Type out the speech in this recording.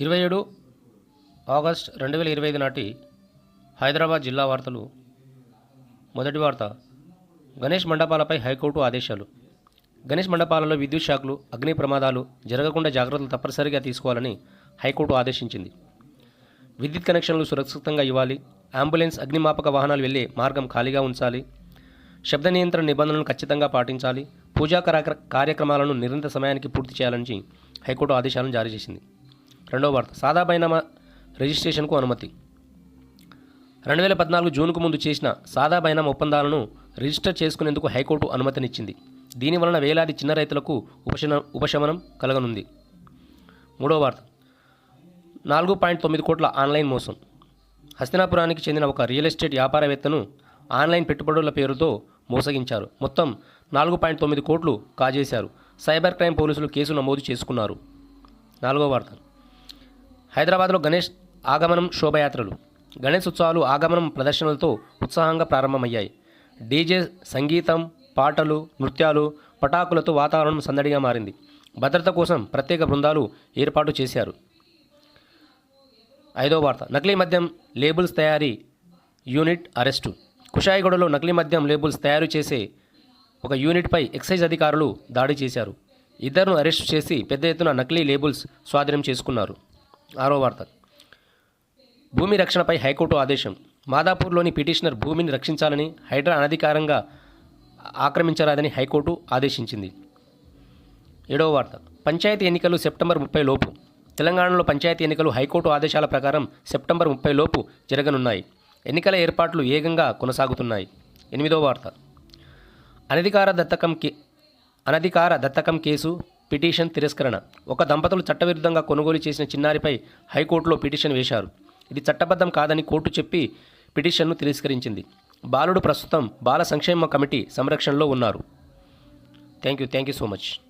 ఇరవై ఏడు ఆగస్ట్ రెండు వేల ఇరవై ఐదు నాటి హైదరాబాద్ జిల్లా వార్తలు. మొదటి వార్త గణేష్ మండపాలపై హైకోర్టు ఆదేశాలు. గణేష్ మండపాలలో విద్యుత్ షాక్లు అగ్ని ప్రమాదాలు జరగకుండా జాగ్రత్తలు తప్పనిసరిగా తీసుకోవాలని హైకోర్టు ఆదేశించింది. విద్యుత్ కనెక్షన్లు సురక్షితంగా ఇవ్వాలి అంబులెన్స్ అగ్నిమాపక వాహనాలు వెళ్ళే మార్గం ఖాళీగా ఉంచాలి శబ్ద నియంత్రణ నిబంధనలను ఖచ్చితంగా పాటించాలి పూజా కార్యక్ర- కార్యక్రమాలను నిర్ణీత సమయానికి పూర్తి చేయాలని హైకోర్టు ఆదేశాలను జారీ చేసింది. రెండవ వార్త. సాదా బైనామా రిజిస్ట్రేషన్కు అనుమతి. రెండు వేల పద్నాలుగు జూన్కు ముందు చేసిన సాదా బైనామా ఒప్పందాలను రిజిస్టర్ చేసుకునేందుకు హైకోర్టు అనుమతినిచ్చింది. దీనివలన వేలాది చిన్న రైతులకు ఉపశమ ఉపశమనం కలగనుంది. మూడవ వార్త. నాలుగు పాయింట్ తొమ్మిది కోట్ల ఆన్లైన్ మోసం. హస్తినాపురానికి చెందిన ఒక రియల్ ఎస్టేట్ వ్యాపారవేత్తను ఆన్లైన్ పెట్టుబడుల పేరుతో మోసగించారు. మొత్తం నాలుగు పాయింట్ తొమ్మిది కోట్లు కాజేశారు. సైబర్ క్రైమ్ పోలీసులు కేసు నమోదు చేసుకున్నారు. నాలుగో వార్త. హైదరాబాద్లో గణేష్ ఆగమనం శోభయాత్రలు. గణేష్ ఉత్సవాలు ఆగమనం ప్రదర్శనలతో ఉత్సాహంగా ప్రారంభమయ్యాయి. డీజే సంగీతం పాటలు నృత్యాలు పటాకులతో వాతావరణం సందడిగా మారింది. భద్రత కోసం ప్రత్యేక బృందాలు ఏర్పాటు చేశారు. ఐదో వార్త. నకిలీ మద్యం లేబుల్స్ తయారీ యూనిట్ అరెస్టు. కుషాయిగూడలో నకిలీ మద్యం లేబుల్స్ తయారు చేసే ఒక యూనిట్పై ఎక్సైజ్ అధికారులు దాడి చేశారు. ఇద్దరును అరెస్టు చేసి పెద్ద ఎత్తున నకిలీ లేబుల్స్ స్వాధీనం చేసుకున్నారు. ఆరో వార్త. భూమి రక్షణపై హైకోర్టు ఆదేశం. మాదాపూర్లోని పిటిషనర్ భూమిని రక్షించాలని హైడ్రా అనధికారంగా ఆక్రమించరాదని హైకోర్టు ఆదేశించింది. ఏడవ వార్త. పంచాయతీ ఎన్నికలు సెప్టెంబర్ ముప్పై లోపు. తెలంగాణలో పంచాయతీ ఎన్నికలు హైకోర్టు ఆదేశాల ప్రకారం సెప్టెంబర్ ముప్పై లోపు జరగనున్నాయి. ఎన్నికల ఏర్పాట్లు వేగంగా కొనసాగుతున్నాయి. ఎనిమిదవ వార్త. అనధికార దత్తకం కే అనధికార దత్తకం కేసు పిటిషన్ తిరస్కరణ. ఒక దంపతులు చట్టవిరుద్ధంగా కొనుగోలు చేసిన చిన్నారిపై హైకోర్టులో పిటిషన్ వేశారు. ఇది చట్టబద్ధం కాదని కోర్టు చెప్పి పిటిషన్ను తిరస్కరించింది. బాలుడు ప్రస్తుతం బాల సంక్షేమ కమిటీ సంరక్షణలో ఉన్నారు. Thank you thank you so much.